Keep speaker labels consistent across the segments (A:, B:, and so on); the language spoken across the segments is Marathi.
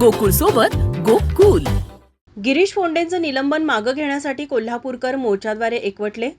A: गोकुळ सोबत गोकुल.
B: गिरीश फोंडेंचं निलंबन मागं घेण्यासाठी कोल्हापूरकर मोर्चाद्वारे एकवटले?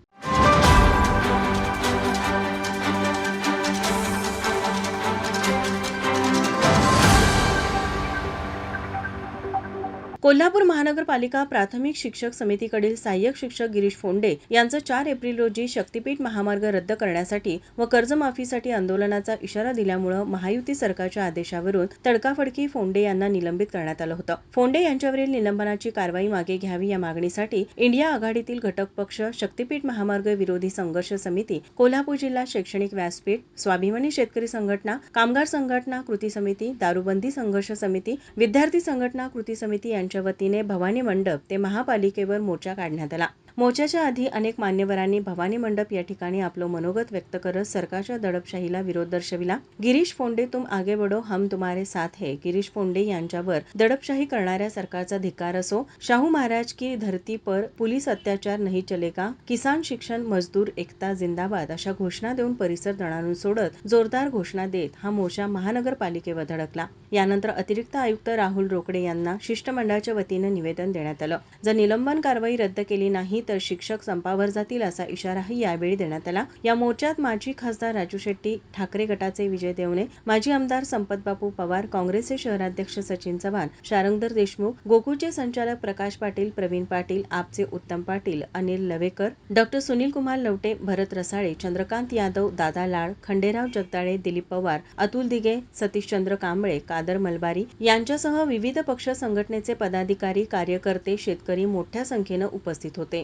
B: कोल्हापूर महानगरपालिका प्राथमिक शिक्षक समितीकडील सहाय्यक शिक्षक गिरीश फोंडे यांचं चार एप्रिल रोजी शक्तीपीठ महामार्ग रद्द करण्यासाठी व कर्जमाफीसाठी आंदोलनाचा इशारा दिल्यामुळं महायुती सरकारच्या आदेशावरून तडकाफडकी फोंडे यांना निलंबित करण्यात आलं होतं. फोंडे यांच्यावरील निलंबनाची कारवाई मागे घ्यावी या मागणीसाठी इंडिया आघाडीतील घटक पक्ष शक्तीपीठ महामार्ग विरोधी संघर्ष समिती कोल्हापूर जिल्हा शैक्षणिक व्यासपीठ स्वाभिमानी शेतकरी संघटना कामगार संघटना कृती समिती दारूबंदी संघर्ष समिती विद्यार्थी संघटना कृती समिती यांच्या वतीने भवानी मंडप ते महापालिकेवर मोर्चा काढण्यात आला. मोर्चाच्या आधी अनेक मान्यवरांनी भवानी मंडप या ठिकाणी आपलं मनोगत व्यक्त करत सरकारच्या दडपशाहीला विरोध दर्शविला. गिरीश फोंडे तुम आगे बढो हम तुम्हारे साथ है. गिरीश फोंडे यांच्यावर दडपशाही करणाऱ्या सरकारचा धिक्कार असो शाहू महाराज की धरती पर पोलीस अत्याचार नाही चलेगा किसान शिक्षण मजदूर एकता जिंदाबाद अशा घोषणा देऊन परिसर दणाणून सोडत जोरदार घोषणा देत हा मोर्चा महानगरपालिकेवर धडकला. यानंतर अतिरिक्त आयुक्त राहुल रोकडे यांना शिष्टमंडळाच्या वतीनं निवेदन देण्यात आलं. जर निलंबन कारवाई रद्द केली नाही तर शिक्षक संपावर जातील असा इशाराही यावेळी देण्यात आला. या मोर्चात माजी खासदार राजू शेट्टी ठाकरे गटाचे विजय देवणे माजी आमदार संपतबापू पवार काँग्रेसचे शहराध्यक्ष सचिन चव्हाण शारंगधर देशमुख गोकुळचे संचालक प्रकाश पाटील प्रवीण पाटील आपचे उत्तम पाटील अनिल लवेकर डॉक्टर सुनील कुमार लवटे भरत रसाळे चंद्रकांत यादव दादा लाड खंडेराव जगदाळे दिलीप पवार अतुल दिघे सतीशचंद्र कांबळे कादर मलबारी यांच्यासह विविध पक्ष संघटनेचे पदाधिकारी कार्यकर्ते शेतकरी मोठ्या संख्येनं उपस्थित होते.